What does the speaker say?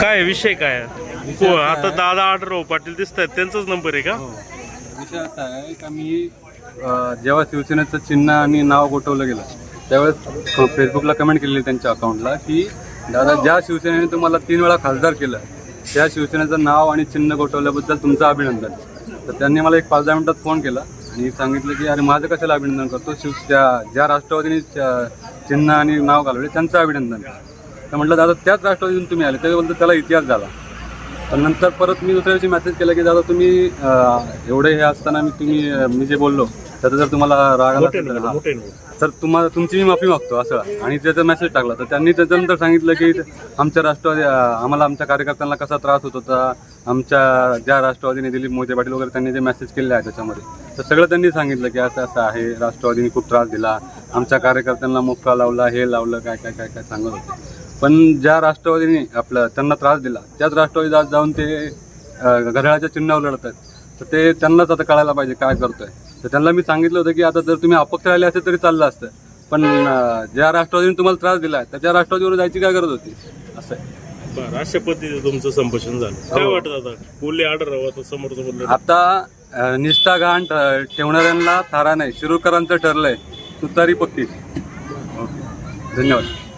काय विषय काय? हो आता दादा आढळराव पाटील दिसत आहेत त्यांचाच नंबर आहे का? विषय असा आहे का मी जेव्हा शिवसेनेचं चिन्ह आणि नाव गोठवलं गेलं त्यावेळेस फेसबुकला कमेंट केलेली त्यांच्या अकाउंटला की दादा ज्या शिवसेनेने तुम्हाला तीन वेळा खासदार केलं त्या शिवसेनेचं नाव आणि चिन्ह गोठवल्याबद्दल तुमचं अभिनंदन. तर त्यांनी मला एक पाच दहा मिनिटात फोन केला आणि सांगितलं की अरे माझं कशाला अभिनंदन करतो? शिव त्या ज्या राष्ट्रवादीने चिन्ह आणि नाव घालवले त्यांचं अभिनंदन. तर म्हटलं दादा त्याच राष्ट्रवादीतून तुम्ही आले त्याच्याबद्दल त्याला इतिहास झाला. पण नंतर परत मी दुसऱ्या दिवशी मेसेज केला की दादा तुम्ही एवढे हे असताना मी तुम्ही मी जे बोललो त्याचा जर तुम्हाला राग आला असेल तर तर तुम्हाला तुमची मी माफी मागतो असं. आणि त्याचा मेसेज टाकला. तर त्यांनी त्याच्यानंतर सांगितलं की आमच्या राष्ट्रवादी आम्हाला आमच्या कार्यकर्त्यांना कसा त्रास होत होता आमच्या ज्या राष्ट्रवादीने दिलीप मोहिते पाटील वगैरे त्यांनी जे मेसेज केले आहे त्याच्यामध्ये. तर सगळं त्यांनी सांगितलं की असं असं आहे राष्ट्रवादीने खूप त्रास दिला आमच्या कार्यकर्त्यांना मुक्का लावला हे लावलं काय काय काय काय सांगत होते. पण ज्या राष्ट्रवादीने आपलं त्यांना त्रास दिला त्याच राष्ट्रवादीत आज जाऊन ते घड्याळाच्या चिन्हावर लढत आहेत तर ते त्यांनाच आता कळायला पाहिजे काय करतोय. तर त्यांना मी सांगितलं होतं की आता जर तुम्ही अपक्ष राहिले असते तरी चाललं असतं. पण ज्या राष्ट्रवादीने तुम्हाला त्रास दिला तर त्या राष्ट्रवादीवर जायची काय गरज होती? असं आहे. बरं अशा पद्धतीचं तुमचं संभाषण झालं. काय वाटत आता? आता समोर समोर आता निष्ठा गहाण ठ- ठेवणाऱ्यांना थारा नाही. शिरूरकरांचं ठरलंय. तुतारी पक्की. ओके. धन्यवाद.